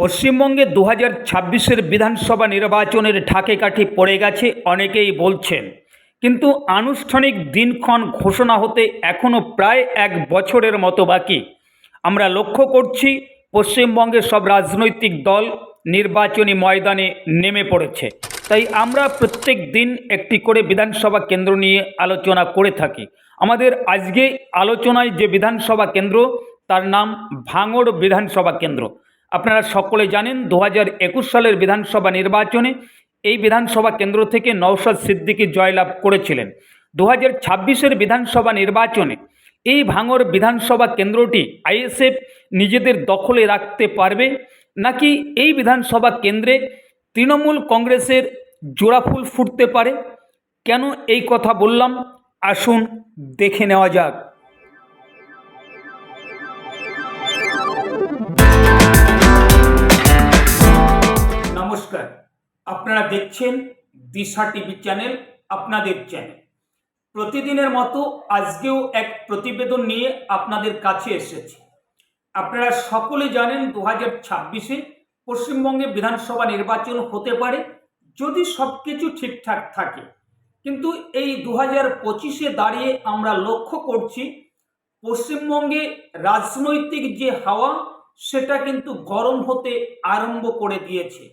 পশ্চিমবঙ্গে দু হাজার ছাব্বিশের বিধানসভা নির্বাচনের ঢাকে কাঠি পড়ে গেছে, অনেকেই বলছেন। কিন্তু আনুষ্ঠানিক দিনক্ষণ ঘোষণা হতে এখনও প্রায় এক বছরের মতো বাকি। আমরা লক্ষ্য করছি পশ্চিমবঙ্গের সব রাজনৈতিক দল নির্বাচনী ময়দানে নেমে পড়েছে। তাই আমরা প্রত্যেক দিন একটি করে বিধানসভা কেন্দ্র নিয়ে আলোচনা করে থাকি। আমাদের আজকে আলোচনায় যে বিধানসভা কেন্দ্র, তার নাম ভাঙড় বিধানসভা কেন্দ্র। আপনারা সকলে জানেন, দু হাজার একুশ সালের বিধানসভা নির্বাচনে এই বিধানসভা কেন্দ্র থেকে নওশাদ সিদ্দিকী জয়লাভ করেছিলেন। দু হাজার বিধানসভা নির্বাচনে এই ভাঙর বিধানসভা কেন্দ্রটি আইএসএফ নিজেদের দখলে রাখতে পারবে নাকি এই বিধানসভা কেন্দ্রে তৃণমূল কংগ্রেসের জোড়াফুল ফুটতে পারে? কেন এই কথা বললাম? আসুন দেখে নেওয়া যাক। নমস্কার। আপনারা দেখছেন দিশা টিভি চ্যানেল, আপনাদের চ্যানেল। প্রতিদিনের মতো আজকেও এক প্রতিবেদন নিয়ে আপনাদের কাছে এসেছে। আপনারা সকলে জানেন দু হাজার ছাব্বিশে পশ্চিমবঙ্গে বিধানসভা নির্বাচন হতে পারে, যদি সব কিছু ঠিকঠাক থাকে। কিন্তু এই দু হাজার পঁচিশে দাঁড়িয়ে আমরা লক্ষ্য করছি, পশ্চিমবঙ্গে রাজনৈতিক যে হাওয়া, সেটা কিন্তু গরম হতে আরম্ভ করে দিয়েছে।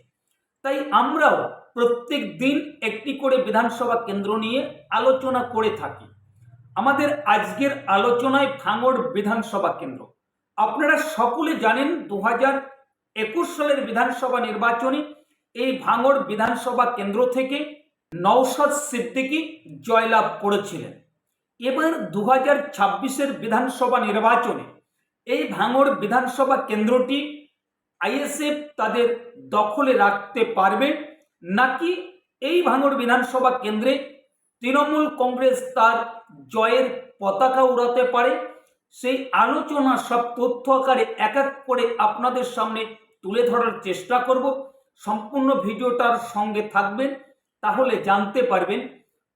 তাই আমরাও প্রত্যেক দিন একটি করে বিধানসভা কেন্দ্র নিয়ে আলোচনা করে থাকি। আমাদের আজকের আলোচনায় ভাঙড় বিধানসভা কেন্দ্র। আপনারা সকলে জানেন দু একুশ সালের বিধানসভা নির্বাচনে এই ভাঙড় বিধানসভা কেন্দ্র থেকে নওশাদ সিদ্দিকী জয়লাভ করেছিলেন। এবার দু হাজার বিধানসভা নির্বাচনে এই ভাঙড় বিধানসভা কেন্দ্রটি আইএসএফ তাদের দখলে রাখতে পারবে? নাকি এই ভাঙড় বিধানসভা কেন্দ্রে তৃণমূল কংগ্রেস তার জয়ের পতাকা উড়াতে পারে? সেই আলোচনা সব তথ্য আকারে এক এক করে আপনাদের সামনে তুলে ধরার চেষ্টা করব। সম্পূর্ণ ভিডিওটার সঙ্গে থাকবেন, তাহলে জানতে পারবেন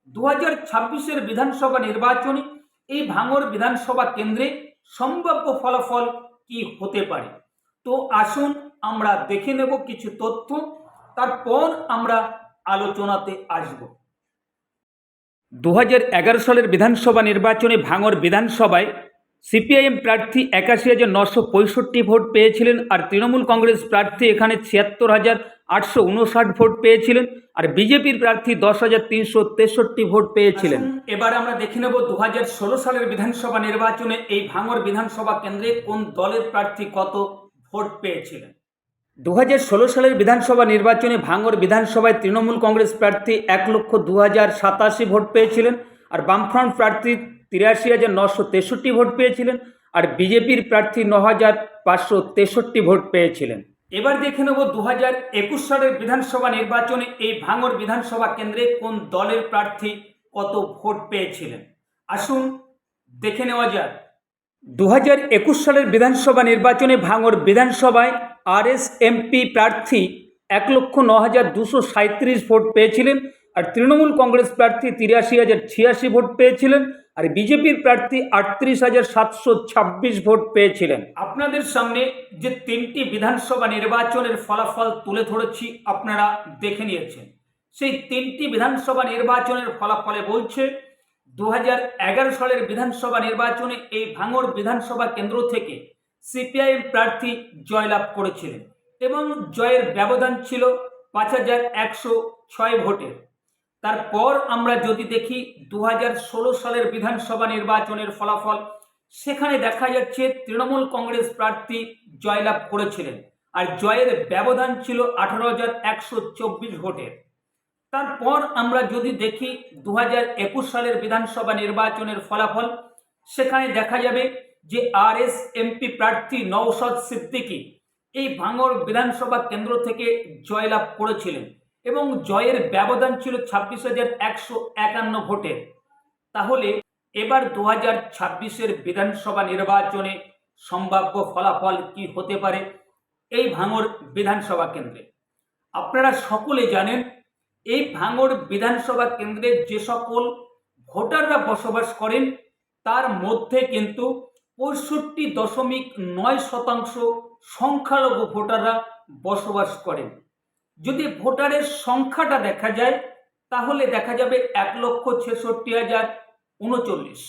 দু হাজার ছাব্বিশের বিধানসভা নির্বাচনে এই ভাঙর বিধানসভা কেন্দ্রে সম্ভাব্য ফলাফল কি হতে পারে। তো আসুন আমরা দেখে নেব কিছু তথ্য, তারপর আমরা আলোচনাতে আসব। দু হাজার এগারো সালের বিধানসভা নির্বাচনে ভাঙর বিধানসভায় সিপিআইএম প্রার্থী একাশি হাজার নশো পঁয়ষট্টি ভোট পেয়েছিলেন আর তৃণমূল কংগ্রেস প্রার্থী এখানে ছিয়াত্তর হাজার আটশো উনষাট ভোট পেয়েছিলেন আর বিজেপির প্রার্থী দশ হাজার তিনশো তেষট্টি ভোট পেয়েছিলেন। এবার আমরা দেখে নেব দু হাজার ষোলো সালের বিধানসভা নির্বাচনে এই ভাঙর বিধানসভা কেন্দ্রে কোন দলের প্রার্থী কত ভোট পেয়েছিলেন। দু হাজার ষোলো সালের বিধানসভা নির্বাচনে ভাঙর বিধানসভায় তৃণমূল কংগ্রেস প্রার্থী এক লক্ষ দু হাজার সাতাশি ভোট পেয়েছিলেন আর বামফ্রন্ট প্রার্থী তিরাশি হাজার নশো তেষট্টি ভোট পেয়েছিলেন আর বিজেপির প্রার্থী ন হাজার পাঁচশো তেষট্টি ভোট পেয়েছিলেন। এবার দেখে নেব দু হাজার একুশ সালের বিধানসভা নির্বাচনে এই ভাঙর বিধানসভা কেন্দ্রে কোন দলের প্রার্থী কত ভোট পেয়েছিলেন। আসুন দেখে নেওয়া যাক। দু হাজার একুশ সালের বিধানসভা নির্বাচনে ভাঙর বিধানসভায় আরএসএমপি প্রার্থী এক লক্ষ ন হাজার দুশো সাঁত্রিশ ভোট পেয়েছিলেন আর তৃণমূল কংগ্রেস প্রার্থী তিরাশি হাজার ছিয়াশি ভোট পেয়েছিলেন আর বিজেপির প্রার্থী আটত্রিশ হাজার সাতশো ছাব্বিশ ভোট পেয়েছিলেন। আপনাদের সামনে যে তিনটি বিধানসভা নির্বাচনের ফলাফল তুলে ধরেছি আপনারা দেখে নিয়েছেন। সেই তিনটি বিধানসভা নির্বাচনের ফলাফলে বলছে দু হাজার এগারো সালের বিধানসভা নির্বাচনে এই ভাঙড় বিধানসভা কেন্দ্র থেকে সিপিআইএম প্রার্থী জয়লাভ করেছিলেন এবং জয়ের ব্যবধান ছিল পাঁচ হাজার একশো ছয় ভোটের। তারপর আমরা যদি দেখি দু হাজার ষোলো সালের বিধানসভা নির্বাচনের ফলাফল, সেখানে দেখা যাচ্ছে তৃণমূল কংগ্রেস প্রার্থী জয়লাভ করেছিলেন। আর জয়ের ব্যবধান ছিল আঠারো হাজার একশো চব্বিশ ভোটের। তারপর আমরা যদি দেখি দু হাজার একুশ সালের বিধানসভা নির্বাচনের ফলাফল, সেখানে দেখা যাবে যে আর এস এমপি প্রার্থী নওশাদ সিদ্দিকী এই ভাঙড় বিধানসভা কেন্দ্র থেকে জয়লাভ করেছিলেন এবং জয়ের ব্যবধান ছিল ছাব্বিশ হাজার একশো একান্ন ভোটের তাহলে এবার দু হাজার ছাব্বিশের বিধানসভা নির্বাচনে সম্ভাব্য ফলাফল কি হতে পারে এই ভাঙড় বিধানসভা কেন্দ্রে? আপনারা সকলে জানেন এই ভাঙড় বিধানসভা কেন্দ্রে যে সকল ভোটাররা বসবাস করেন, তার মধ্যে কিন্তু পঁয়ষট্টি দশমিক নয় শতাংশ সংখ্যালঘু ভোটাররা বসবাস করেন। যদি ভোটারের সংখ্যাটা দেখা যায়, তাহলে দেখা যাবে এক লক্ষ ছেষট্টি হাজার উনচল্লিশ।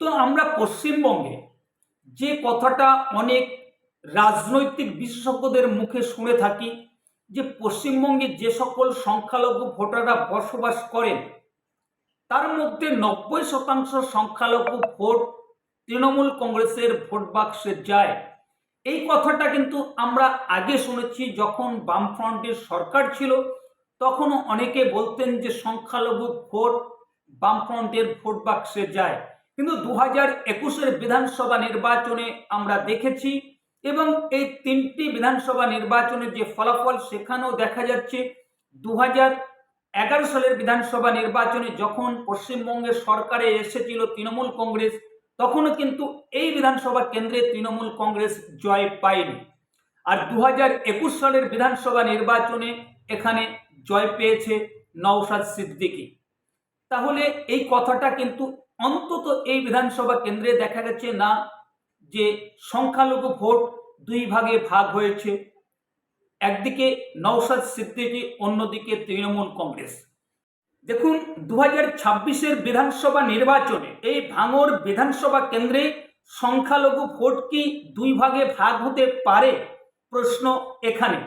তো আমরা পশ্চিমবঙ্গে যে কথাটা অনেক রাজনৈতিক বিশেষজ্ঞদের মুখে শুনে থাকি যে পশ্চিমবঙ্গে যে সকল সংখ্যালঘু ভোটাররা বসবাস করেন, তার মধ্যে নব্বই শতাংশ সংখ্যালঘু ভোট তৃণমূল কংগ্রেসের ভোট বাক্সে যায়। এই কথাটা কিন্তু আমরা আগে শুনেছি যখন বামফ্রন্টের সরকার ছিল তখন অনেকে বলতেন যে সংখ্যালঘু ভোট বামফ্রন্টের ভোট বাক্সে যায়। কিন্তু দু হাজার একুশের বিধানসভা নির্বাচনে আমরা দেখেছি এবং এই তিনটি বিধানসভা নির্বাচনের যে ফলাফল, সেখানেও দেখা যাচ্ছে দু এগারো সালের বিধানসভা নির্বাচনে যখন পশ্চিমবঙ্গের সরকারে এসেছিল তৃণমূল কংগ্রেস, তখনও কিন্তু এই বিধানসভা কেন্দ্রে তৃণমূল কংগ্রেস জয় পায়নি। আর দু হাজার একুশ সালের বিধানসভা নির্বাচনে এখানে জয় পেয়েছে নওশাদ সিদ্দিকী। তাহলে এই কথাটা কিন্তু অন্তত এই বিধানসভা কেন্দ্রে দেখা গেছে না যে সংখ্যালঘু ভোট দুই ভাগে ভাগ হয়েছে। একদিকে নওশাদ সিদ্দিকী, অন্যদিকে তৃণমূল কংগ্রেস। দেখুন দু হাজার ছাব্বিশের বিধানসভা নির্বাচনে এই ভাঙর বিধানসভা কেন্দ্রে সংখ্যালঘু ভোট কি দুই ভাগে ভাগ হতে পারে? প্রশ্ন এখানে।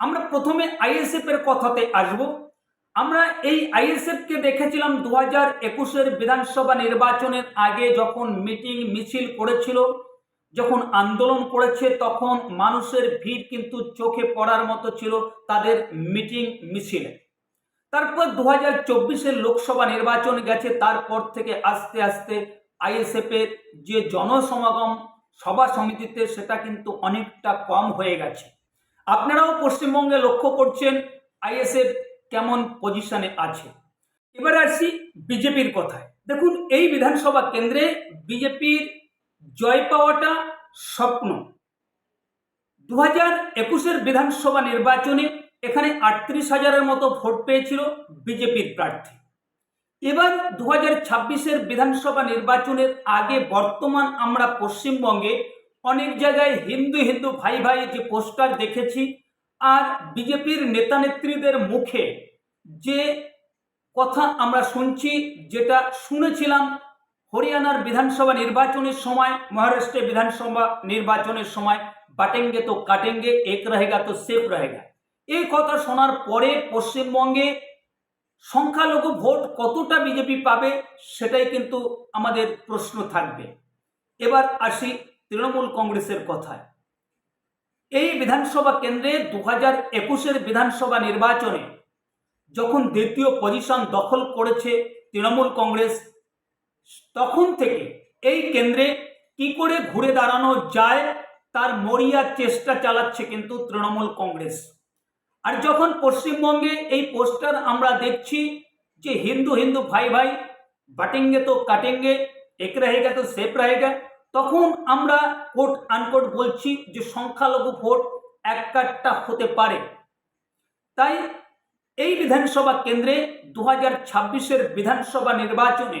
আমরা প্রথমে আইএসএফ এর কথাতে আসব। আমরা এই আইএসএফ কে দেখেছিলাম দু হাজার একুশের বিধানসভা নির্বাচনের আগে যখন মিটিং, মিছিল করেছিল। যখন আন্দোলন করেছে, তখন মানুষের ভিড় কিন্তু চোখে পড়ার মতো ছিল তাদের মিটিং মিছিলে। তারপর দু হাজার চব্বিশের লোকসভা নির্বাচন গেছে, তারপর থেকে আস্তে আস্তে আইএসএফ এর যে জনসমাগম সভা সমিতিতে সেটা কিন্তু অনেকটা কম হয়ে গেছে। আপনারাও পশ্চিমবঙ্গে লক্ষ্য করছেন আইএসএফ কেমন পজিশনে আছে। এবার আসি বিজেপির কথায়। দেখুন, এই বিধানসভা কেন্দ্রে বিজেপির জয় পাওয়াটা স্বপ্ন। দু হাজার একুশের বিধানসভা নির্বাচনে এখানে আটত্রিশ হাজারের মতো ভোট পেয়েছিল বিজেপির প্রার্থী। এবার দু হাজার ছাব্বিশের বিধানসভা নির্বাচনের আগে বর্তমান আমরা পশ্চিমবঙ্গে অনেক জায়গায় হিন্দু হিন্দু ভাই ভাই যে পোস্টার দেখেছি আর বিজেপির নেতা নেত্রীদের মুখে যে কথা আমরা শুনছি, যেটা শুনেছিলাম হরিয়ানার বিধানসভা নির্বাচনের সময়, মহারাষ্ট্রের বিধানসভা নির্বাচনের সময় বাটেঙ্গে তো কাটেঙ্গে, এক রহেগা তো সেফ রহেগা। এই কথা শোনার পরে পশ্চিমবঙ্গে সংখ্যালঘু ভোট কতটা বিজেপি পাবে সেটাই কিন্তু আমাদের প্রশ্ন থাকবে। এবার আসি তৃণমূল কংগ্রেসের কথায়। এই বিধানসভা কেন্দ্রে দু হাজার একুশের বিধানসভা নির্বাচনে যখন দ্বিতীয় পজিশন দখল করেছে তৃণমূল কংগ্রেস তখন থেকে এই কেন্দ্রে কি করে ঘুরে দাঁড়ানো যায়, তার মরিয়া চেষ্টা চালাচ্ছে কিন্তু তৃণমূল কংগ্রেস। আর যখন পশ্চিমবঙ্গে এই পোস্টার আমরা দেখছি যে হিন্দু হিন্দু ভাই ভাই, বাটেঙ্গে তো কাটেঙ্গে, এক রহেগা তো সেফ রহেগা, তখন আমরা কোট আনকোট বলছি যে সংখ্যালঘু ভোট এক কাটটা হতে পারে। তাই এই বিধানসভা কেন্দ্রে দু হাজার ছাব্বিশের বিধানসভা নির্বাচনে